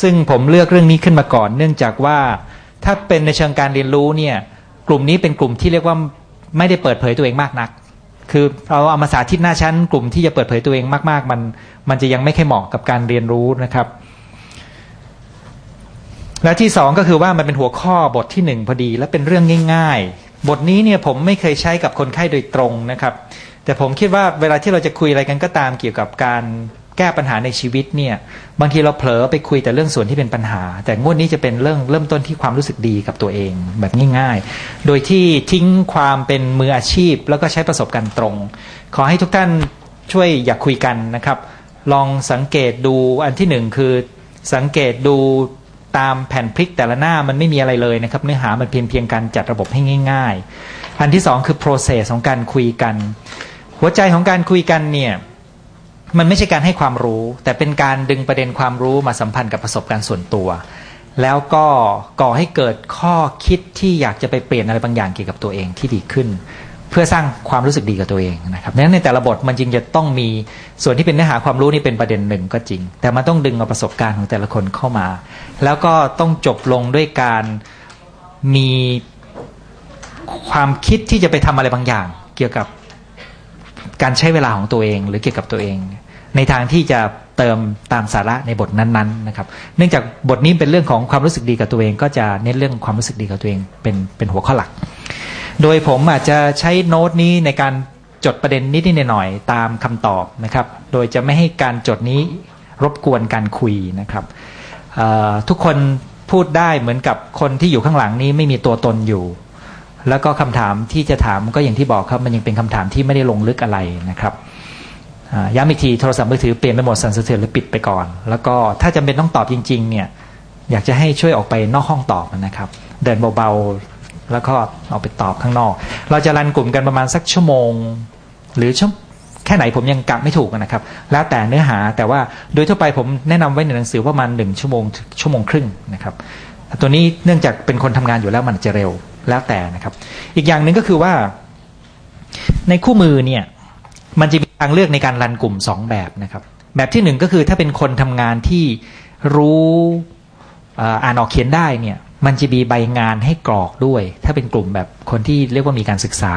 ซึ่งผมเลือกเรื่องนี้ขึ้นมาก่อน เนื่องจากว่าถ้าเป็นในเชิงการเรียนรู้เนี่ย กลุ่มนี้เป็นกลุ่มที่เรียกว่าไม่ได้เปิดเผยตัวเองมากนัก คือเราเอามาสาธิตหน้าชั้น กลุ่มที่จะเปิดเผยตัวเองมาก ๆ มันมันจะยังไม่ค่อยเหมาะกับการเรียนรู้นะครับ และที่สองก็คือว่ามันเป็นหัวข้อบทที่หนึ่งพอดี และเป็นเรื่องง่าย ๆ บทนี้เนี่ยผมไม่เคยใช้กับคนไข้โดยตรงนะครับ แต่ผมคิดว่าเวลาที่เราจะคุยอะไรกันก็ตามเกี่ยวกับการ แก้ปัญหาในชีวิตเนี่ย บางทีเราเผลอไปคุยแต่เรื่องส่วนที่เป็นปัญหา แต่งวดนี้จะเป็นเรื่องเริ่มต้นที่ความรู้สึกดีกับตัวเองแบบง่ายๆ โดยที่ทิ้งความเป็นมืออาชีพ แล้วก็ใช้ประสบการณ์ตรง ขอให้ทุกท่านช่วยอยากคุยกันนะครับ ลองสังเกตดูอันที่หนึ่งคือสังเกตดูตามแผ่นพลิกแต่ละหน้ามันไม่มีอะไรเลยนะครับ เนื้อหามันเพียงเพียงการจัดระบบให้ง่าย ๆ อันที่สองคือ process ของการคุยกัน หัวใจของการคุยกันเนี่ย มันไม่ใช่การให้ความรู้ แต่เป็นการดึงประเด็นความรู้มาสัมพันธ์กับประสบการณ์ส่วนตัว แล้วก็ก่อให้เกิดข้อคิดที่อยากจะไปเปลี่ยนอะไรบางอย่างเกี่ยวกับตัวเองที่ดีขึ้น เพื่อสร้างความรู้สึกดีกับตัวเองนะครับดังนั้นในแต่ละบทมันจริงจะต้องมีส่วนที่เป็นเนื้อหาความรู้นี่เป็นประเด็นหนึ่งก็จริง แต่มันต้องดึงเอาประสบการณ์ของแต่ละคนเข้ามา แล้วก็ต้องจบลงด้วยการมีความคิดที่จะไปทำอะไรบางอย่าง เกี่ยวกับ การใช้เวลาของตัวเอง หรือเกี่ยวกับตัวเอง ในทางที่จะเติมตามสาระในบทนั้นๆนะครับ เนื่องจากบทนี้เป็นเรื่องของความรู้สึกดีกับตัวเอง ก็จะเน้นเรื่องความรู้สึกดีกับตัวเองเป็นเป็นหัวข้อหลัก โดยผมอาจจะใช้โน้ตนี้ในการจดประเด็นนิดๆหน่อยๆตามคำตอบนะครับ โดยจะไม่ให้การจดนี้รบกวนการคุยนะครับทุกคนพูดได้เหมือนกับคนที่อยู่ข้างหลังนี้ไม่มีตัวตนอยู่ แล้วก็คำถามที่จะถามก็อย่างที่บอกครับ มันยังเป็นคำถามที่ไม่ได้ลงลึกอะไรนะครับย้ำอีกทีโทรศัพท์มือถือเปลี่ยนไปหมดสั่นสะเทือนหรือปิดไปก่อน แล้วก็ถ้าจำเป็นต้องตอบจริงๆเนี่ยอยากจะให้ช่วยออกไปนอกห้องตอบนะครับ เดินเบาๆแล้วก็ออกไปตอบข้างนอก เราจะรันกลุ่มกันประมาณสักชั่วโมง หรือชั่วแค่ไหนผมยังกะไม่ถูกนะครับ แล้วแต่เนื้อหาแต่ว่าโดยทั่วไปผมแนะนำไว้ในหนังสือประมาณหนึ่งชั่วโมงชั่วโมงครึ่งนะครับตัวนี้เนื่องจากเป็นคนทำงานอยู่แล้วมันจะเร็ว แล้วแต่นะครับ อีกอย่างหนึ่งก็คือว่า ในคู่มือเนี่ย มันจะมีทางเลือกในการรันกลุ่มสองแบบนะครับ แบบที่หนึ่งก็คือถ้าเป็นคนทำงานที่รู้อ่านออกเขียนได้เนี่ยมันจะมีใบงานให้กรอกด้วย ถ้าเป็นกลุ่มแบบคนที่เรียกว่ามีการศึกษา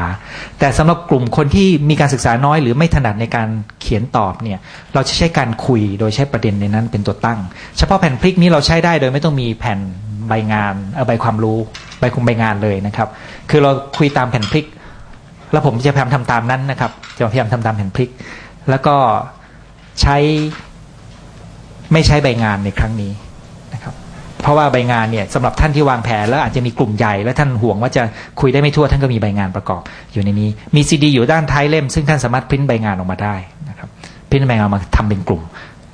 แต่สำหรับกลุ่มคนที่มีการศึกษาน้อย หรือไม่ถนัดในการเขียนตอบเนี่ย เราจะใช้การคุยโดยใช้ประเด็นในนั้นเป็นตัวตั้ง เฉพาะแผ่นพลิกนี้เราใช้ได้โดยไม่ต้องมีแผ่นใบงานเออใบความรู้ ใบคุมใบงานเลยนะครับ คือเราคุยตามแผ่นพลิก แล้วผมจะพยายามทำตามนั้นนะครับ จะพยายามทำตามแผ่นพลิก แล้วก็ใช้ไม่ใช้ใบงานในครั้งนี้นะครับ เพราะว่าใบงานเนี่ยสำหรับท่านที่วางแผนแล้วอาจจะมีกลุ่มใหญ่ และท่านห่วงว่าจะคุยได้ไม่ทั่วท่านก็มีใบงานประกอบ อยู่ในนี้มีซีดีอยู่ด้านท้ายเล่ม ซึ่งท่านสามารถพิมพ์ใบงานออกมาได้นะครับพิมพ์ใบงานมาทำเป็นกลุ่ม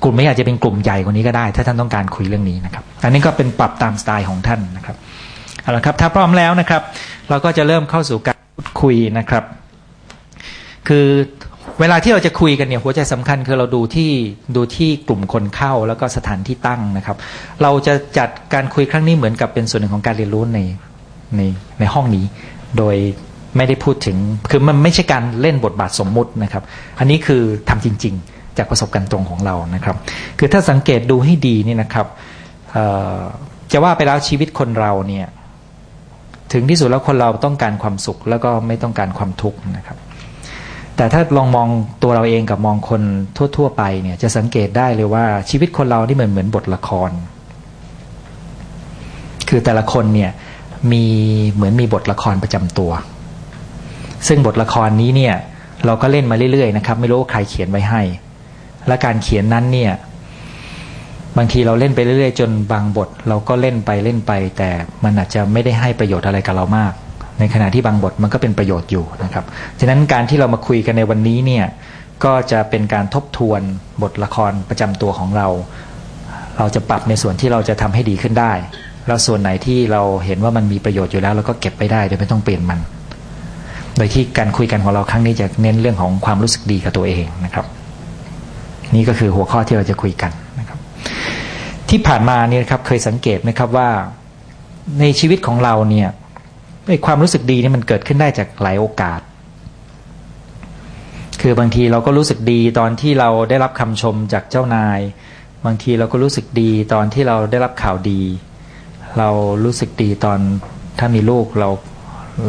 กลุ่มไม่อาจจะเป็นกลุ่มใหญ่กว่านี้ก็ได้ ถ้าท่านต้องการคุยเรื่องนี้นะครับ อันนี้ก็เป็นปรับตามสไตล์ของท่านนะครับ เอาละครับ ถ้าพร้อมแล้วนะครับ เราก็จะเริ่มเข้าสู่การพูดคุยนะครับ คือเวลาที่เราจะคุยกันเนี่ยหัวใจสำคัญคือเราดูที่ดูที่กลุ่มคนเข้าแล้วก็สถานที่ตั้งนะครับ เราจะจัดการคุยครั้งนี้เหมือนกับเป็นส่วนหนึ่งของการเรียนรู้ในในในห้องนี้ โดยไม่ได้พูดถึงคือมันไม่ใช่การเล่นบทบาทสมมุตินะครับ อันนี้คือทำจริง ๆ จากประสบการณ์ตรงของเรานะครับ คือถ้าสังเกตดูให้ดีนี่นะครับจะว่าไปแล้วชีวิตคนเราเนี่ย ถึงที่สุดแล้วคนเราต้องการความสุขแล้วก็ไม่ต้องการความทุกข์นะครับ แต่ถ้าลองมองตัวเราเองกับมองคนทั่ว ๆ ไปเนี่ยจะสังเกตได้เลยว่าชีวิตคนเราที่เหมือนเหมือนบทละคร คือแต่ละคนเนี่ยมีเหมือนมีบทละครประจำตัว ซึ่งบทละครนี้เนี่ยเราก็เล่นมาเรื่อยๆนะครับ ไม่รู้ว่าใครเขียนไว้ให้ และการเขียนนั้นเนี่ย บางทีเราเล่นไปเรื่อยๆ จนบางบทเราก็เล่นไปเล่นไป แต่มันอาจจะไม่ได้ให้ประโยชน์อะไรกับเรามาก ในขณะที่บางบทมันก็เป็นประโยชน์อยู่นะครับฉะนั้นการที่เรามาคุยกันในวันนี้เนี่ยก็จะเป็นการทบทวนบทละครประจำตัวของเรา เราจะปรับในส่วนที่เราจะทำให้ดีขึ้นได้ แล้วส่วนไหนที่เราเห็นว่ามันมีประโยชน์อยู่แล้วเราก็เก็บไปได้โดยไม่ต้องเปลี่ยนมัน โดยที่การคุยกันของเราครั้งนี้จะเน้นเรื่องของความรู้สึกดีกับตัวเองนะครับ นี่ก็คือหัวข้อที่เราจะคุยกันนะครับ ที่ผ่านมาเนี่ยครับเคยสังเกตไหมครับว่าในชีวิตของเราเนี่ยความรู้สึกดีนี่มันเกิดขึ้นได้จากหลายโอกาส คือบางทีเราก็รู้สึกดีตอนที่เราได้รับคำชมจากเจ้านาย บางทีเราก็รู้สึกดีตอนที่เราได้รับข่าวดี เรารู้สึกดีตอนถ้ามีลูกเรา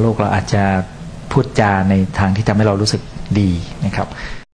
ลูกเราอาจจะพูดจาในทางที่ทำให้เรารู้สึกดีนะครับ